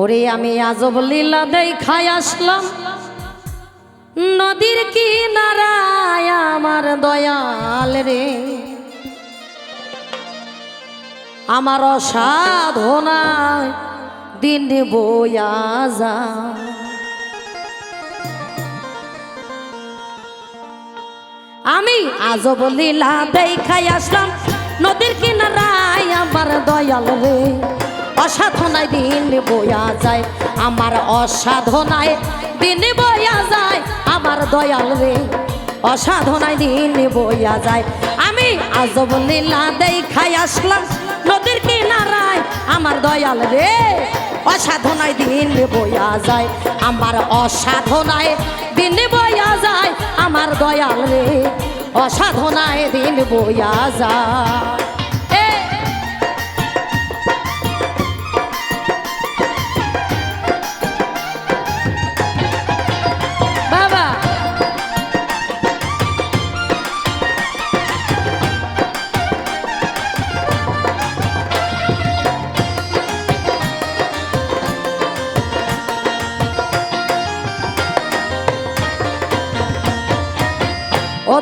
ওরে আমি আজব লীলা দেখাই আসলাম। নদীর কিনারায় আমার দয়াল রে। আমার অসাধনায় দিন বয়া যা। আমি আজব লীলা দেখাই আসলাম। নদীর কিনারায় আমার দয়াল রে। অসাধনায় দিন বয়া যায়। আমার অসাধনায় দিন বয়া যায়। আমার দয়াল রে, অসাধনায় দিন বয়া যায়। আমি আজব লীলা দেখাই আসলাম নদীর কিনারায়। আমার দয়াল রে, অসাধনায় দিন বয়া যায়। আমার অসাধনায় দিন বয়া যায়। আমার দয়াল রে, অসাধনায় দিন বয়া যায়।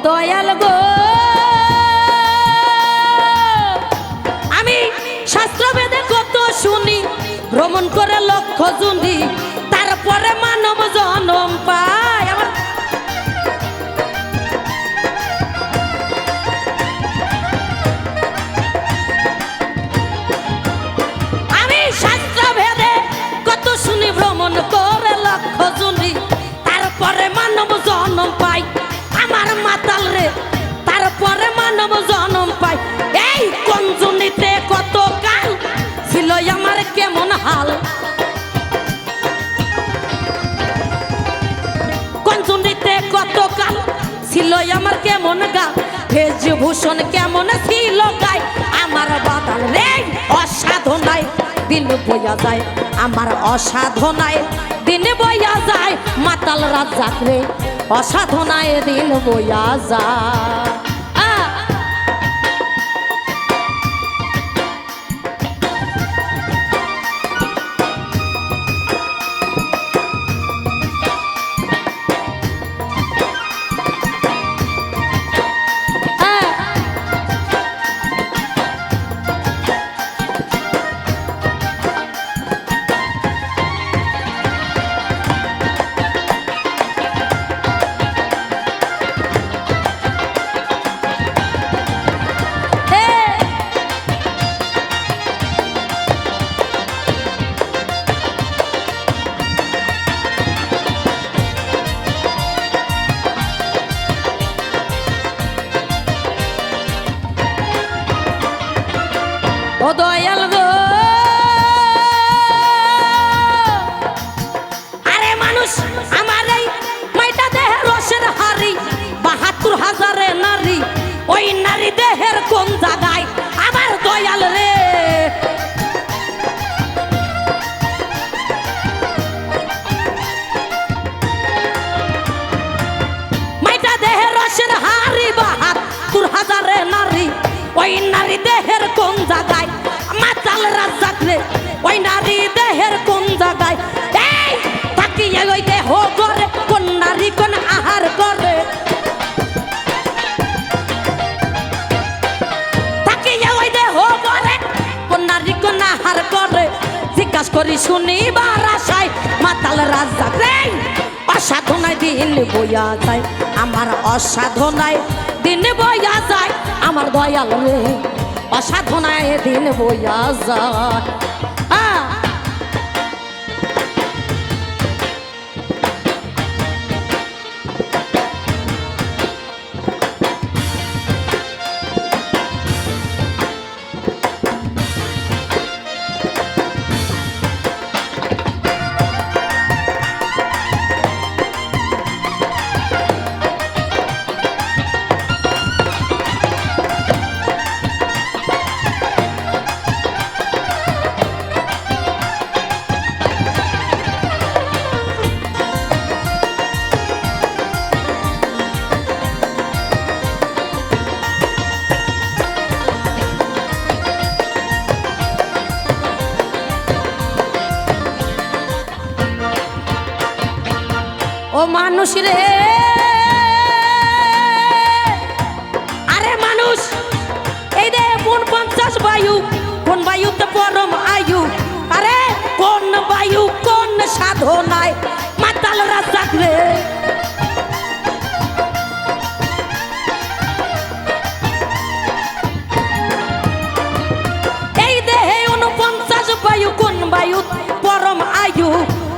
দয়াল গো। আমি শাস্ত্র বেদে কত শুনি ভ্রমণ করে লক্ষ্য জুনি, তারপরে মানব জনম পায়। এই কত কাল ছিল আমার কেমন হাল? কঞ্জুনিতে কত কাল ছিল আমার কেমন গাল? ভেজভূষণ কেমন ছিল গাই আমার বাতাল রে অসাধনায় দিন বইয়া যায়। আমার অসাধনায় দিন বইয়া যায়। মাতাল রাজাক রে অসাধনায় দিন বইয়া যায়। ওই নারী দেহের কোন জায়গায়? মাতাল রাজাক রে, ওই নারী দেহের কোন জায়গায়? এই তাকিয়ে ওই দেহ করে, কোন নারী কোন আহার করে? তাকিয়ে ওই দেহ করে, কোন নারী কোন আহার করে? জিজ্ঞাস করি শুনিবার আশায়, মাতাল রাজাক রে অসাধনায় দিন বইয়া যায়। আমার অসাধনায় দিন বইয়া যায়। আমার দয়াল রে অসাধনায় দিন বইয়া যায়। ও মানুষ রে। আরে মানুষ, এই রে কোন পঞ্চাশ বায়ু, কোন বায়ুতে পরম আয়ু। আরে কোন বায়ু, কোন সাধনায় মাতাল রাজাক এই দেহে উনপঞ্চাশ বায়ু, কোন বায়ু পরম আয়ু,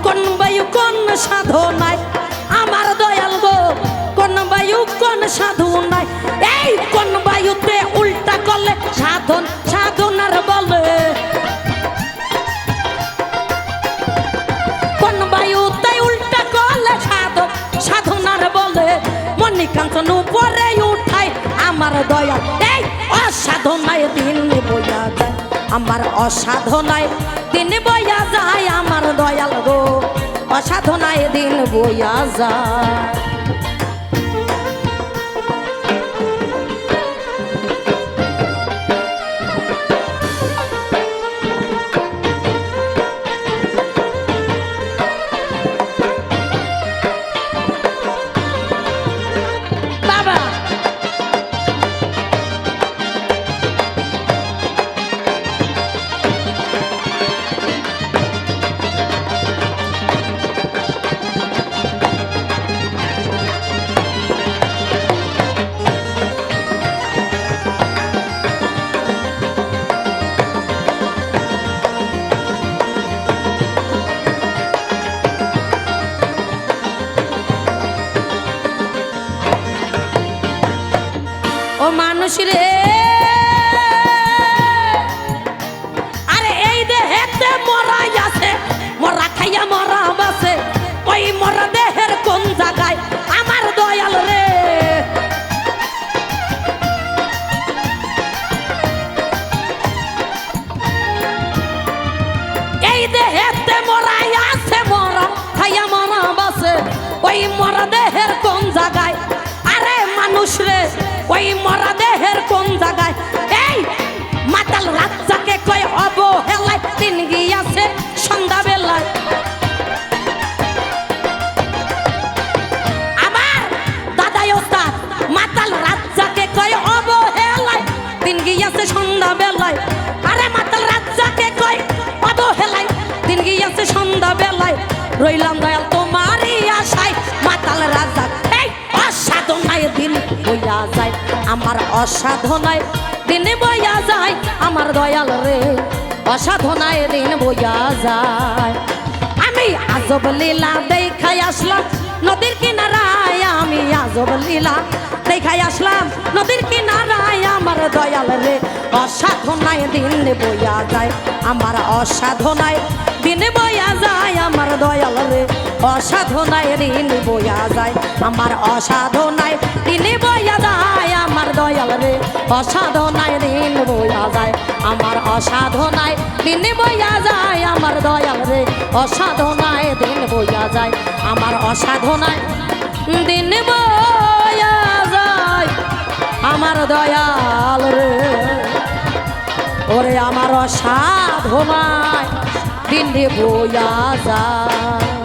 কোন বায়ু কোন সাধনায় অসাধনায় দিন বইয়া যায়। আমার অসাধনায় দিন বইয়া যায়, আমার দয়াল গো। অসাধনায় দিন বইয়া যায়। ও মানুষ রে। আরে এই দেহেতে মরাই আছে, মরা খাইয়া মরা বাসে। ওই মরা দেহের ওই মরা দেহের কোন জায়গায়? এই মাতাল রাজ্জাকে তিন আমার মাতাল অবহেলায় আরে মাতাল কয় অবহেলায় দিন গিয়াছে সন্ধ্যা বেলায় রইলাম দয়াল তোমারই বইয়া যায়। আমার অসাধনায় দিন বইয়া যায়। আমার দয়াল রে, অসাধনায় দিন বইয়া যায়। আমি আজব লীলা দেখাই আসলাম নদীর কিনারায়। আমি আজব লীলা দেখাই আসলাম নদীর কিনারায়। আমার দয়াল রে, অসাধনায় দিন বইয়া যায়। আমার অসাধনায় দিন বইয়া যায়। আমার দয়াল রে অসাধনায় ঋণ বইয়া যায়, আমার অসাধনায় দিন বইয়া যায়, আমার দয়াল রে। অসাধনায় ঋণ বইয়া যায়, আমার অসাধনায় দিন বইয়া যায়, আমার দয়াল রে। অসাধনায় দিন বইয়া যায়, আমার অসাধনায় দিন বইয়া যায়, আমার দয়াল রে। ওরে আমার অসাধনায় দিন বইয়া যায়।